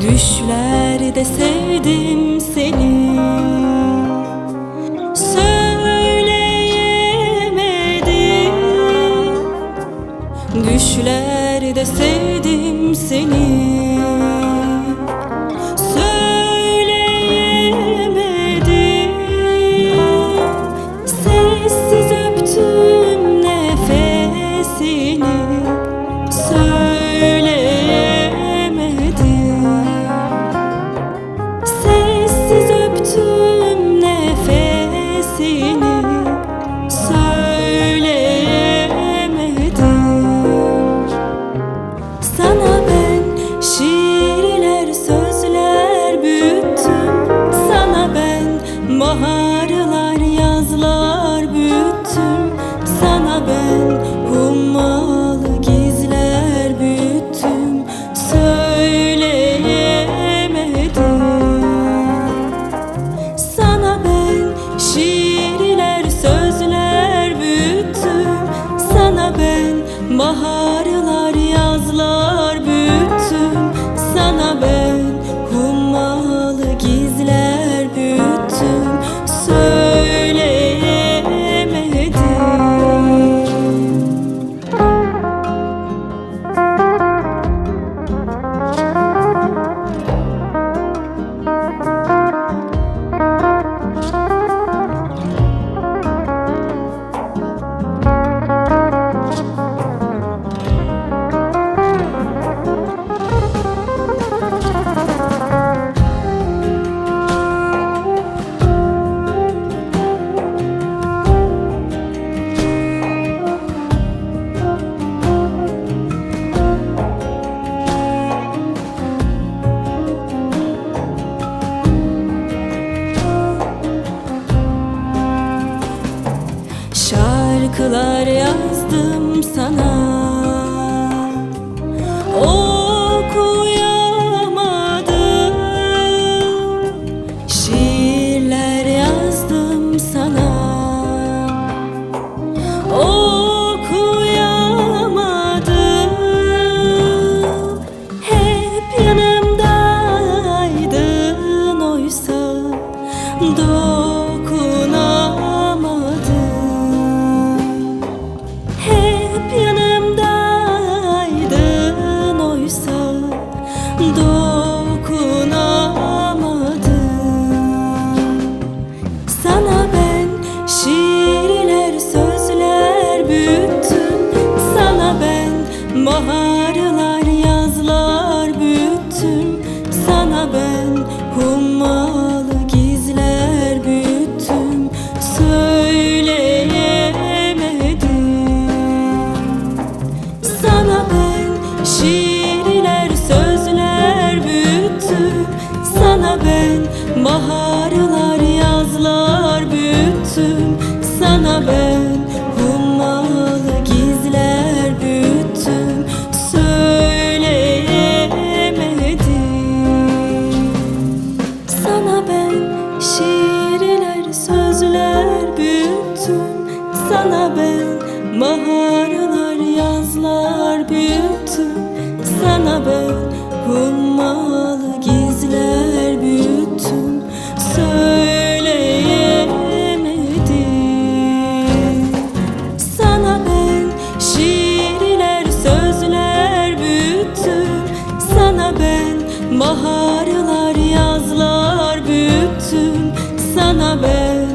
Düşlerde sen istediğini söyleyemedik Sana ben şiirler, sözler büyüttüm. Sana ben baharlar gizli şarkılar yazdım. Baharlar yazlar büyüttüm Sana ben. Hummalı gizler büyüttüm Söyleyemedim. Sana ben şiirler sözler büyüttüm Sana ben. Baharlar yazlar büyüttüm sana ben Hummalı gizler büyüttüm Söyleyemedim. Sana ben şiirler sözler büyüttüm Sana ben baharlar yazlar büyüttüm Sana ben